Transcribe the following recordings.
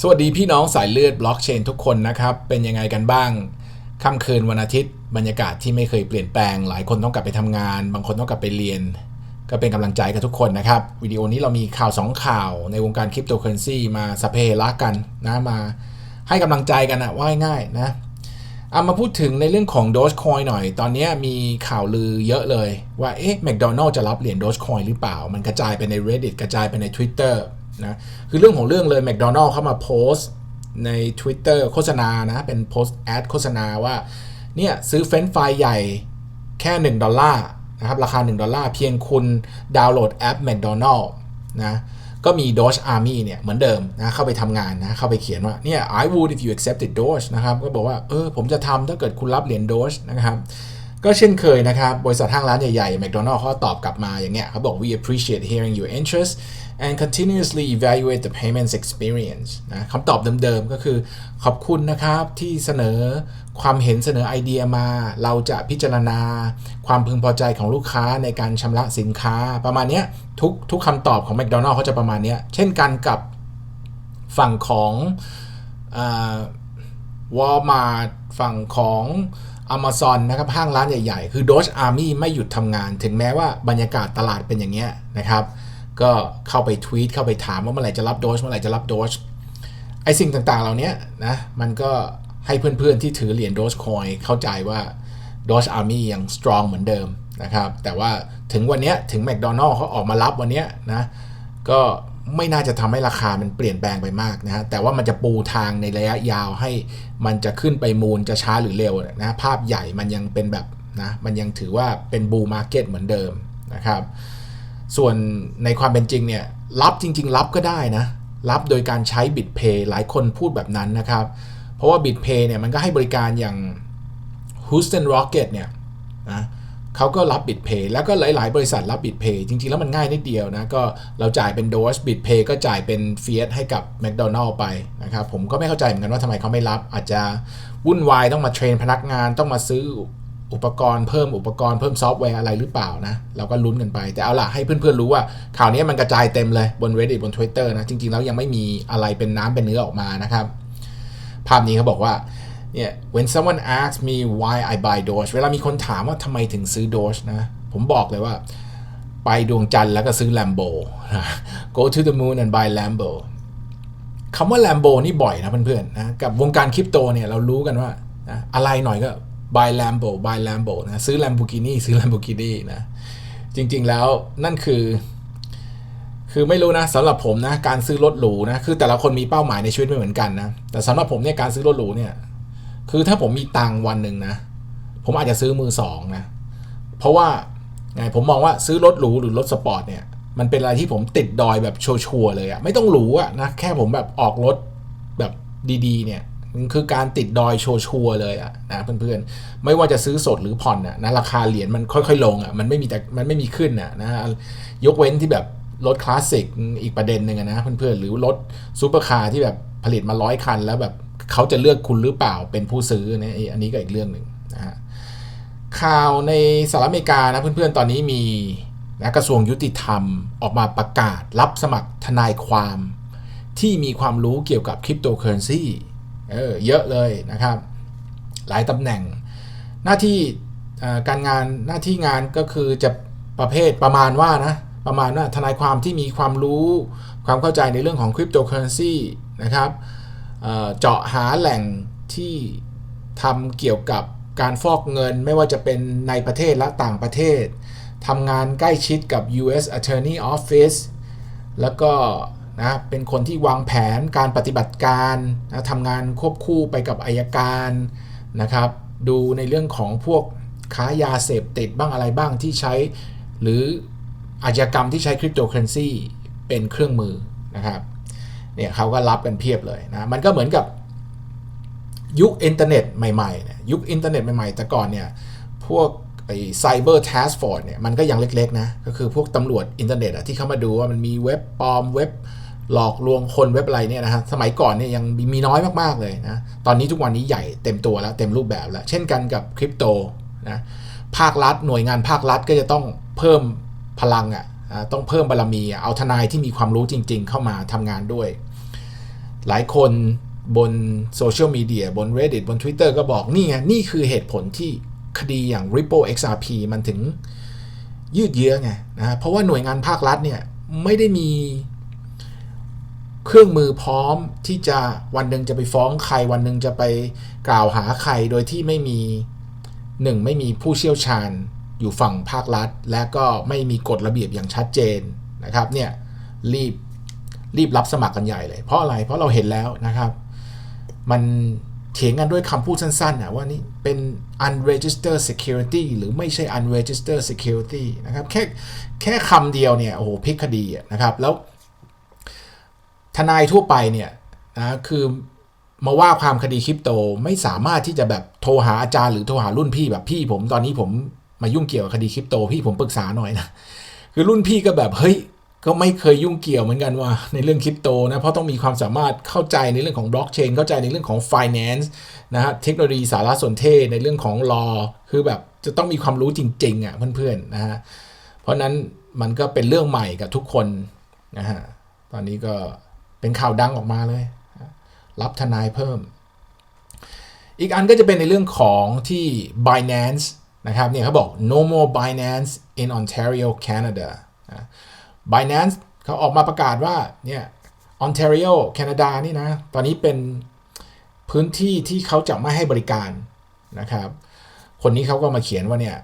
สวัสดีพี่น้องสายเลือดบล็อกเชนทุกคนนะครับ เป็นยังไงกันบ้างค่ำคืนวันอาทิตย์ บรรยากาศที่ไม่เคยเปลี่ยนแปลง หลายคนต้องกลับไปทำงาน บางคนต้องกลับไปเรียน ก็เป็นกำลังใจกับทุกคนนะครับ วิดีโอนี้เรามีข่าว 2 ข่าวในวงการคริปโตเคอเรนซีมาสเปรักกันนะมาให้กำลังใจกันอะว่าง่ายนะเอามาพูดถึงในเรื่องของ Dogecoin หน่อย ตอนนี้มีข่าวลือเยอะเลยว่าเอ๊ะ McDonald จะรับเหรียญ Dogecoin หรือเปล่า มันกระจายไปใน Reddit กระจายไปใน Twitter นะคือเรื่องของเรื่องเลย McDonald เข้ามาโพสต์ใน Twitter โฆษณานะ เป็นโพสต์แอดโฆษณาว่า เนี่ย ซื้อเฟรนช์ไฟล์ใหญ่แค่ 1 ดอลลาร์นะครับ ราคา 1 ดอลลาร์เพียงคุณดาวน์โหลดแอป McDonald นะก็มี Doge Army เนี่ย เหมือนเดิมนะเข้าไปทำงานนะ เข้าไปเขียนว่า เนี่ย I would if you accepted Doge นะครับ ก็บอกว่า เออ ผมจะทำถ้าเกิดคุณรับเหรียญ Doge นะครับก็เช่นเคยนะครับ บริษัทห้างร้านใหญ่ๆ McDonald เขาตอบกลับมาอย่างเงี้ยเขาบอก we appreciate hearing your interest and continuously evaluate the payments experience นะคำตอบเดิมๆ ก็คือขอบคุณนะครับที่เสนอความเห็นเสนอไอเดียมา เราจะพิจารณา ความพึงพอใจของลูกค้าในการชำระสินค้าประมาณนี้ทุกทุกคำตอบของ McDonald เขาจะประมาณนี้เช่นกันกับฝั่งของวอลมาร์ทฝั่งของ Amazon นะครับห้างร้านใหญ่ ๆ คือ Doge Army ไม่หยุดทำงาน ถึงแม้ว่าบรรยากาศตลาดเป็นอย่างเงี้ยนะครับ ก็เข้าไปทวีตเข้าไปถามว่าเมื่อไหร่จะรับโดสเมื่อไหร่จะรับโดสไอสิ่งต่างๆ เหล่านี้นะมันก็ให้เพื่อนๆที่ถือเหรียญโดสคอยเข้าใจว่าโดสอาร์มี่ยังสตรองเหมือนเดิมนะครับแต่ว่าถึงวันนี้ถึงแมคโดนัลล์เขาออกมารับวันนี้นะก็ไม่น่าจะทำให้ราคามันเปลี่ยนแปลงไปมากนะฮะแต่ว่ามันจะปูทางในระยะยาวให้มันจะขึ้นไปมูลจะช้าหรือเร็วนะภาพใหญ่มันยังเป็นแบบนะมันยังถือว่าเป็นบูมาร์เก็ตเหมือนเดิมนะครับ ส่วนในความเป็นจริงเนี่ยรับจริง ๆ รับก็ได้นะ รับโดยการใช้บิตเพย์หลายคนพูดแบบนั้นนะครับ เพราะว่าบิตเพย์เนี่ยมันก็ให้บริการอย่าง Houston Rocket เนี่ยนะเขาก็รับบิตเพย์แล้วก็หลาย ๆ บริษัทรับบิตเพย์จริง ๆ แล้วมันง่ายนิดเดียวนะ ก็เราจ่ายเป็นโดสบิตเพย์ก็จ่ายเป็นเฟียสให้กับ McDonald ไปนะครับ ผมก็ไม่เข้าใจเหมือนกันว่าทำไมเขาไม่รับ อาจจะวุ่นวายต้องมาเทรนพนักงานต้องมาซื้อ อุปกรณ์เพิ่มอุปกรณ์เพิ่มซอฟต์แวร์อะไรหรือเปล่านะ เราก็ลุ้นกันไป แต่เอาล่ะให้เพื่อนๆรู้ว่าข่าวนี้มันกระจายเต็มเลยบน Reddit บน Twitter นะ จริงๆแล้วยังไม่มีอะไรเป็นน้ำเป็นเนื้อออกมานะครับ ภาพนี้เขาบอกว่าเนี่ย when someone asks me why I buy Doge เวลามีคนถามว่าทำไมถึงซื้อ Doge นะ ผมบอกเลยว่า ไปดวงจันทร์แล้วก็ซื้อ Lambo go to the moon and buy Lambo คำว่า Lambo นี่บ่อยนะเพื่อนๆนะกับวงการคริปโตเนี่ยเรารู้กันว่านะอะไรหน่อยก็ buy Lambo buy Lambo นะซื้อ Lamborghini ซื้อ Lamborghini นะจริงๆแล้วนั่นคือ คือไม่รู้นะสำหรับผมนะการซื้อรถหรูนะคือแต่ละคนมีเป้าหมายในชีวิตไม่เหมือนกันนะแต่สำหรับผมเนี่ยการซื้อรถหรูเนี่ยคือถ้าผมมีตังวันหนึ่งนะผมอาจจะซื้อมือสองนะเพราะว่าไงผมมองว่าซื้อรถหรูหรือรถสปอร์ตเนี่ยมันเป็นอะไรที่ผมติดดอยแบบชัวร์เลยอะไม่ต้องหรูอะนะแค่ผมแบบออกรถแบบดีๆเนี่ย คือการติดดอยโชว์ชัวเลยอะนะเพื่อนๆ ไม่ว่าจะซื้อสดหรือผ่อนอะนะราคาเหรียญมันค่อยๆลงอะมันไม่มีแต่มันไม่มีขึ้นอะนะยกเว้นที่แบบรถคลาสสิกอีกประเด็นหนึ่งนะเพื่อนๆ หรือรถซูเปอร์คาร์ที่แบบผลิตมาร้อยคัน แล้วแบบเขาจะเลือกคุณหรือเปล่าเป็นผู้ซื้อนี่อันนี้ก็อีกเรื่องหนึ่งนะฮะข่าวในสหรัฐอเมริกานะเพื่อนๆ ตอนนี้มีนะกระทรวงยุติธรรมออกมาประกาศรับสมัครทนายความ ที่มีความรู้เกี่ยวกับคริปโตเคอเรนซี เออเยอะเลยนะครับ หลายตำแหน่ง หน้าที่การงานหน้าที่งานก็คือจะประเภทประมาณว่านะประมาณว่าทนายความที่มีความรู้ความเข้าใจในเรื่องของคริปโตเคอเรนซีนะครับเจาะหาแหล่งที่ทำเกี่ยวกับการฟอกเงินไม่ว่าจะเป็นในประเทศและต่างประเทศทำงานใกล้ชิดกับ U.S. Attorney Office แล้วก็ นะเป็นคนที่วางแผนการปฏิบัติการนะทำงานควบคู่ไปกับอายการนะครับดูในเรื่องของพวกค้ายาเสพติดบ้างอะไรบ้างที่ใช้ หรืออาชญากรรมที่ใช้คริปโตเคอเรนซีเป็นเครื่องมือนะครับเนี่ยเขาก็รับกันเพียบเลยนะมันก็เหมือนกับยุคอินเทอร์เน็ตใหม่ๆยยุคอินเทอร์เน็ตใหม่ๆแต่ก่อนเนี่ยพวกไอ้ไซเบอร์ทัสฟอร์ดเนี่ยมันก็ยังเล็กๆนะ ก็คือพวกตำรวจอินเทอร์เน็ตอะที่เข้ามาดูว่ามันมีเว็บปลอมเว็บ หลอกลวงคนเว็บอะไรเนี่ยนะฮะสมัยก่อนเนี่ยยังมีน้อยมากๆเลยนะตอนนี้ทุกวันนี้ใหญ่เต็มตัวแล้วเต็มรูปแบบแล้ว เช่นกันกับคริปโตนะภาครัฐหน่วยงานภาครัฐก็จะต้องเพิ่มพลังอะ่ะต้องเพิ่มบารมีเอาทนายที่มีความรู้จริง ๆ เข้ามาทำงานด้วย หลายคนบนโซเชียลมีเดียบน Reddit บน Twitter ก็บอกนี่ไง นี่คือเหตุผลที่คดีอย่าง Ripple XRP มันถึงยืดเยื้อไงนะเพราะว่าหน่วยงานภาครัฐเนี่ย ไม่ได้มี เครื่องมือพร้อมที่จะวันหนึ่งจะไปฟ้องใคร วันหนึ่งจะไปกล่าวหาใครโดยที่ไม่มีหนึ่งไม่มีผู้เชี่ยวชาญอยู่ฝั่งภาครัฐ และก็ไม่มีกฎระเบียบอย่างชัดเจนนะครับเนี่ยรีบรีบรับสมัครกันใหญ่เลย เพราะอะไรเพราะเราเห็นแล้วนะครับ มันเถียงกันด้วยคำพูดสั้นๆนะว่านี่เป็น unregistered security หรือไม่ใช่ unregistered security นะครับแค่แค่คำเดียวเนี่ยโอ้โหพลิกคดีนะครับแล้ว ทนายทั่วไปเนี่ยนะคือมาว่าความคดีคริปโตไม่สามารถที่จะแบบโทรหาอาจารย์หรือโทรหารุ่นพี่แบบพี่ผมตอนนี้ผมมายุ่งเกี่ยวกับคดีคริปโตพี่ผมปรึกษาหน่อยนะคือรุ่นพี่ก็แบบเฮ้ยก็ไม่เคยยุ่งเกี่ยวเหมือนกันว่าในเรื่องคริปโตนะเพราะต้องมีความสามารถเข้าใจในเรื่องของบล็อกเชนเข้าใจในเรื่องของ finance นะฮะเทคโนโลยีสารสนเทศในเรื่องของ law คือแบบจะต้องมีความรู้จริงๆอะเพื่อนๆนะฮะเพราะนั้นมันก็เป็นเรื่องใหม่กับทุกคนนะฮะตอนนี้ก็ เป็นข่าวดังออกมาเลย รับทนายเพิ่ม อีกอันก็จะเป็นในเรื่องของที่ Binance นะครับเนี่ยเขาบอก no more Binance in Ontario Canada Binance เขาออกมาประกาศว่าเนี่ย Ontario แคนาดานี่นะ ตอนนี้เป็นพื้นที่ที่เขาจะไม่ให้บริการนะครับ คนนี้เขาก็มาเขียนว่าเนี่ย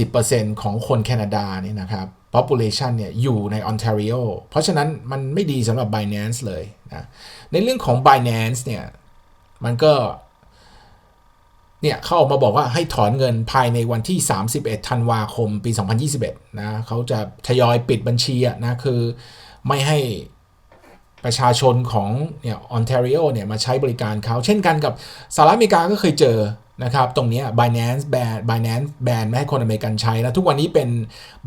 40%ของคนแคนาดานี่นะครับ population เนี่ยอยู่ใน Ontario เพราะฉะนั้นมันไม่ดีสำหรับ Binance เลยนะในเรื่องของ Binance เนี่ยมันก็เนี่ยเขาออกมาบอกว่าให้ถอนเงินภายในวันที่ 31 ธันวาคมปี 2021 นะเขาจะทยอยปิดบัญชีนะคือไม่ให้ประชาชนของเนี่ยออนแทรีโอเนี่ยมาใช้บริการเขา เช่นกันกับสหรัฐอเมริกาก็เคยเจอ นะครับ ตรงนี้ Binance แบน Binance แบนไม่ให้คนอเมริกันใช้นะทุกวันนี้เป็น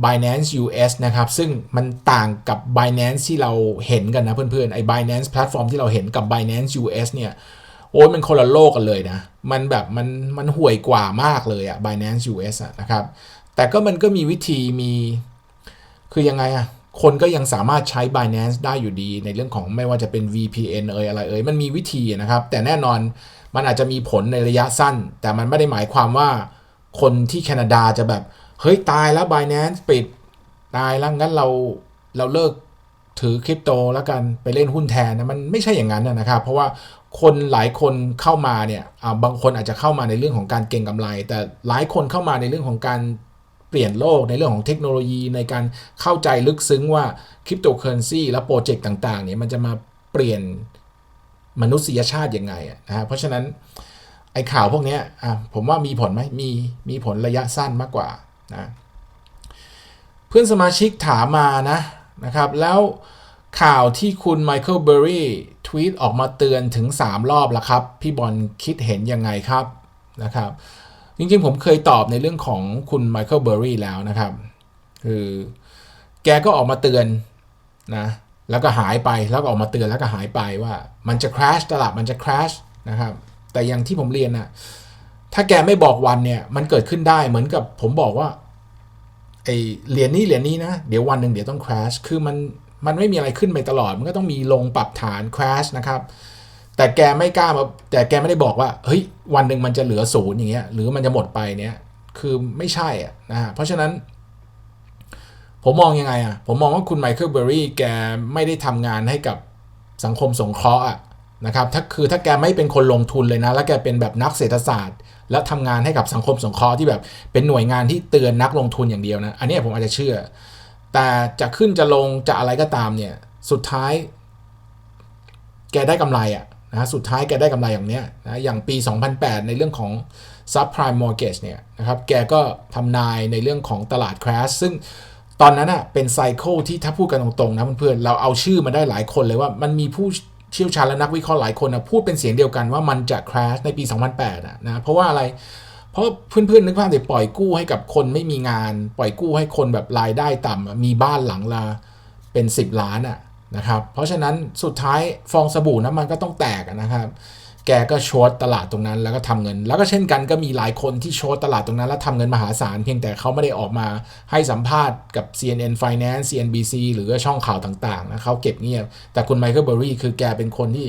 Binance US นะครับ ซึ่งมันต่างกับ Binance ที่เราเห็นกันนะเพื่อนๆ ไอ้ Binance แพลตฟอร์มที่เราเห็นกับ Binance US เนี่ย โอ้ยมันคนละโลกกันเลยนะ มันแบบมันมันห่วยกว่ามากเลยอะ Binance US อะนะครับ แต่ก็มันก็มีวิธีมี คือยังไงอะ คนก็ยังสามารถใช้ Binance ได้อยู่ดีในเรื่องของไม่ว่าจะเป็น VPN เอ่ยอะไรเอ่ยมันมีวิธีนะครับ แต่แน่นอนมันอาจจะมีผลในระยะสั้น แต่มันไม่ได้หมายความว่าคนที่แคนาดาจะแบบ เฮ้ย ตายแล้ว Binance ปิด ตายแล้วงั้นเราเราเลิกถือคริปโตแล้วกันไปเล่นหุ้นแทนนะมันไม่ใช่อย่างนั้นนะครับ เพราะว่าคนหลายคนเข้ามาเนี่ยบางคนอาจจะเข้ามาในเรื่องของการเก็งกำไร แต่หลายคนเข้ามาในเรื่องของการ เปลี่ยนโลกในเรื่องของเทคโนโลยีในการเข้าใจลึกซึ้งว่าคริปโตเคอเรนซีและโปรเจกต์ต่างๆเนี่ยมันจะมาเปลี่ยนมนุษยชาติยังไงนะฮะเพราะฉะนั้นไอ้ข่าวพวกนี้อะผมว่ามีผลไหมมีมีผลระยะสั้นมากกว่านะเพื่อนสมาชิกถามมานะนะครับ แล้วข่าวที่คุณไมเคิลเบอร์รี่ทวีตออกมาเตือนถึง 3 รอบแล้วครับ พี่บอลคิดเห็นยังไงครับนะครับ จริงๆ ผมเคยตอบในเรื่องของคุณไมเคิลเบอร์รี่แล้วนะครับ คือแกก็ออกมาเตือนนะแล้วก็หายไปแล้วก็ออกมาเตือนแล้วก็หายไปว่ามันจะ crash ตลาดมันจะ crash นะครับ แต่อย่างที่ผมเรียนนะถ้าแกไม่บอกวันเนี่ย มันเกิดขึ้นได้เหมือนกับผมบอกว่าไอเหรียญนี้เหรียญนี้นะ เดี๋ยววันหนึ่งเดี๋ยวต้อง crash คือมันมันไม่มีอะไรขึ้นไปตลอด มันก็ต้องมีลงปรับฐาน crash นะครับ แต่แกไม่กล้ามาแต่แกไม่ได้บอกว่าเฮ้ยวันหนึ่งมันจะเหลือศูนย์อย่างเงี้ยหรือมันจะหมดไปเนี่ยคือไม่ใช่อะนะฮะเพราะฉะนั้น ผมมองยังไงอะผมมองว่าคุณไมเคิลเบอร์รี่แกไม่ได้ทำงานให้กับสังคมสงเคราะห์อะนะครับถ้าคือถ้าแกไม่เป็นคนลงทุนเลยนะ แล้วแกเป็นแบบนักเศรษฐศาสตร์ แล้วทำงานให้กับสังคมสงเคราะห์ที่แบบเป็นหน่วยงานที่เตือนนักลงทุนอย่างเดียวนะ อันนี้ผมอาจจะเชื่อ แต่จะขึ้นจะลงจะอะไรก็ตามเนี่ย สุดท้าย แกได้กำไรอะ นะสุดท้ายแกได้กำไรอย่างเนี้ยนะอย่างปี 2008 ในเรื่องของ subprime mortgage เนี่ยนะครับแกก็ทำนายในเรื่องของตลาด crash ซึ่งตอนนั้นอะเป็นไซเคิลที่ถ้าพูดกันตรงๆนะเพื่อนๆเราเอาชื่อมาได้หลายคนเลยว่ามันมีผู้เชี่ยวชาญและนักวิเคราะห์หลายคนนะพูดเป็นเสียงเดียวกันว่ามันจะ crash ในปี 2008อะนะเพราะว่าอะไรเพราะเพื่อนๆนึกภาพเด็ปล่อยกู้ให้กับคนไม่มีงาน ปล่อยกู้ให้คนแบบรายได้ต่ำมีบ้านหลังละเป็น 10 ล้านอะ นะครับ เพราะฉะนั้นสุดท้ายฟองสบู่นะมันก็ต้องแตกนะครับ แกก็ช็อตลาดตรงนั้นแล้วก็ทำเงิน แล้วก็เช่นกันก็มีหลายคนที่ช็อตลาดตรงนั้น แล้วทำเงินมหาศาลเพียงแต่เขาไม่ได้ออกมาให้สัมภาษณ์กับ CNN Finance CNBC หรือช่องข่าวต่างๆนะเขาเก็บเงียบ แต่คุณไมเคิลเบอร์รี่คือแกเป็นคนที่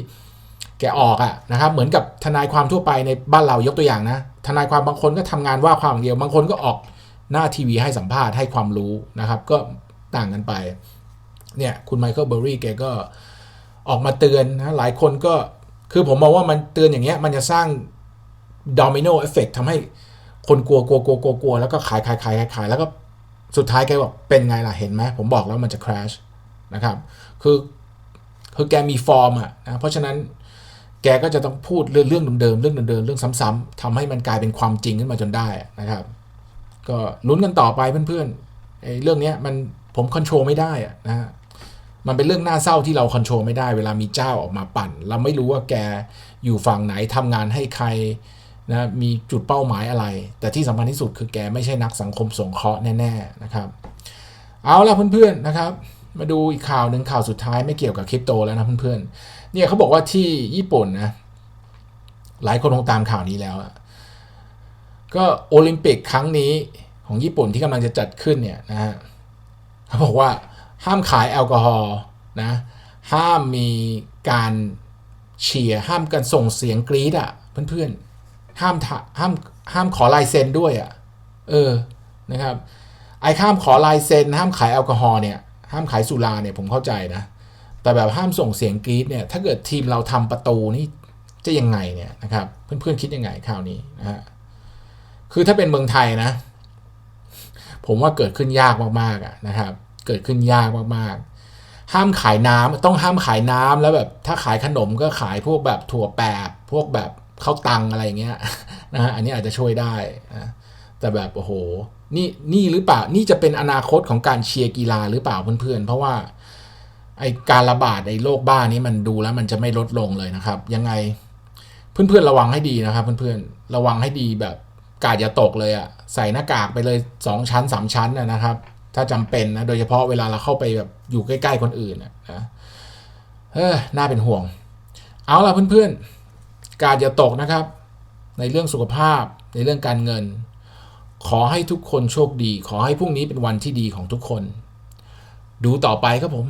แกออกอะนะครับเหมือนกับทนายความทั่วไปในบ้านเรายกตัวอย่างนะ ทนายความบางคนก็ทำงานว่าความอย่างเดียว บางคนก็ออกหน้าทีวีให้สัมภาษณ์ให้ความรู้นะครับ ก็ต่างกันไป เนี่ยคุณไมเคิลเบอร์รี่แกก็ออกมาเตือนนะหลายคนก็คือผมมองว่ามันเตือนอย่างเงี้ยมันจะสร้างด o มิโนเอฟเฟกทำให้คนกลัวกลัวกลัวกลัวกลัวแล้วก็ขายขายขายขายขายแล้วก็สุดท้ายแกบอกเป็นไงล่ะเห็นไหมผมบอกแล้วมันจะ crash นะครับคือคือแกมีฟอร์มอะนะเพราะฉะนั้นแกก็จะต้องพูดเรื่องเรื่องเดิมๆเรื่องเดิมๆเรื่องซ้ำๆทำให้มันกลายเป็นความจริงขึ้นมาจนได้นะครับ ก็ลุ้นกันต่อไปเพื่อนๆไอ้เรื่องเนี้ยมันผมคอนโทรลไม่ได้อะนะ มันเป็นเรื่องน่าเศร้าที่เราคอนโทรลไม่ได้เวลามีเจ้าออกมาปั่น เราไม่รู้ว่าแกอยู่ฝั่งไหนทำงานให้ใครนะมีจุดเป้าหมายอะไร แต่ที่สำคัญที่สุดคือแกไม่ใช่นักสังคมสงเคราะห์แน่ๆนะครับ เอาละเพื่อนๆนะครับ มาดูอีกข่าวหนึ่งข่าวสุดท้ายไม่เกี่ยวกับคริปโตแล้วนะเพื่อนๆเนี่ยเขาบอกว่าที่ญี่ปุ่นนะหลายคนคงตามข่าวนี้แล้วก็โอลิมปิกครั้งนี้ของญี่ปุ่นที่กำลังจะจัดขึ้นเนี่ยนะฮะเขาบอกว่า ห้ามขายแอลกอฮอล์นะห้ามมีการเชียร์ห้ามกันส่งเสียงกรี๊ดอะเพื่อนๆห้ามถห้ามห้ามขอลายเซ็นด้วยอะเออนะครับไอ้ห้ามขอลายเซ็นห้ามขายแอลกอฮอล์เนี่ยห้ามขายสุราเนี่ยผมเข้าใจนะแต่แบบห้ามส่งเสียงกรี๊ดเนี่ยถ้าเกิดทีมเราทำประตูนี่จะยังไงเนี่ยนะครับเพื่อนๆคิดยังไงข่าวนี้นะฮะคือถ้าเป็นเมืองไทยนะ ผมว่าเกิดขึ้นยากมากๆอะนะครับ เกิดขึ้นยากมากๆ ห้ามขายน้ำต้องห้ามขายน้ำแล้วแบบถ้าขายขนมก็ขายพวกแบบถั่วแปบพวกแบบข้าวตังอะไรเงี้ยนะฮะอันนี้อาจจะช่วยได้นะแต่แบบโอ้โหนี่นี่หรือเปล่านี่จะเป็นอนาคตของการเชียร์กีฬาหรือเปล่าเพื่อนๆ เพราะว่าไอการระบาดในโรคบ้านี้มันดูแล้วมันจะไม่ลดลงเลยนะครับ ยังไงเพื่อนๆระวังให้ดีนะครับ เพื่อนๆระวังให้ดีแบบกาดอย่าตกเลยอะใส่หน้ากากไปเลยสองชั้นสามชั้นนะนะครับ ถ้าจำเป็นนะ โดยเฉพาะเวลาเราเข้าไปแบบอยู่ใกล้ๆคนอื่นนะเออน่าเป็นห่วง เอาล่ะเพื่อนๆ การอย่าตกนะครับ ในเรื่องสุขภาพ ในเรื่องการเงิน ขอให้ทุกคนโชคดี ขอให้พรุ่งนี้เป็นวันที่ดีของทุกคน ดูต่อไปครับผม